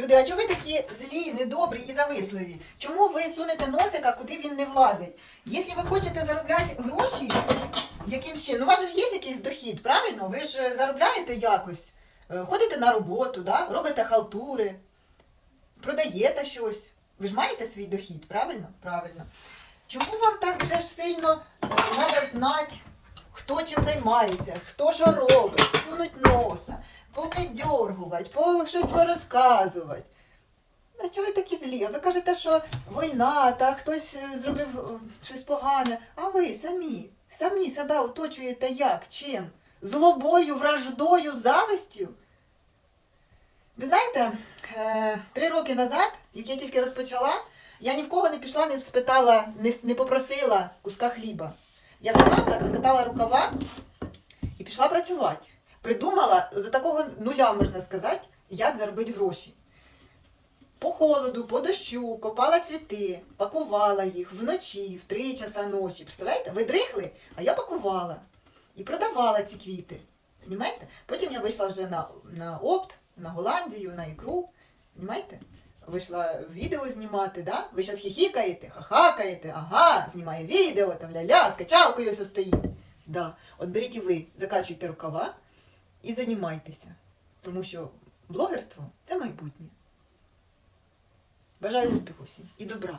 Люди, а чого ви такі злі, недобрі і зависливі? Чому ви сунете носика, куди він не влазить? Якщо ви хочете заробляти гроші, яким ще? Ну, у вас ж є якийсь дохід, правильно? Ви ж е, заробляєте якось, е, ходите на роботу, да? робите халтури, продаєте щось. Ви ж маєте свій дохід, правильно? Правильно. Чому вам так вже ж сильно треба знати, хто чим займається, хто що робить, сунуть носа, попидьоргувати, по щось порозказувати? А чого ви такі злі? А ви кажете, що війна, та хтось е, зробив е, щось погане. А ви самі, самі себе оточуєте як? Чим? Злобою, враждою, завистю? Ви знаєте, е, три роки назад, як я тільки розпочала, я ні в кого не пішла, не спитала, не попросила куска хліба. Я взяла так, закатала рукава і пішла працювати. Придумала з такого нуля, можна сказати, як заробити гроші. По холоду, по дощу, копала цвіти, пакувала їх вночі, в три часа ночі. Представляєте? Ви дрихли, а я пакувала і продавала ці квіти. Понімаєте? Потім я вийшла вже на, на опт, на Голландію, на ікру. Понімаєте? Вийшла відео знімати, да? Ви зараз хіхікаєте, хахакаєте, ага, знімає відео, там ля-ля, з качалкою все стоїть. Да. От беріть і ви, закачуйте рукава і займайтеся. Тому що блогерство це майбутнє. Бажаю успіху всім і добра.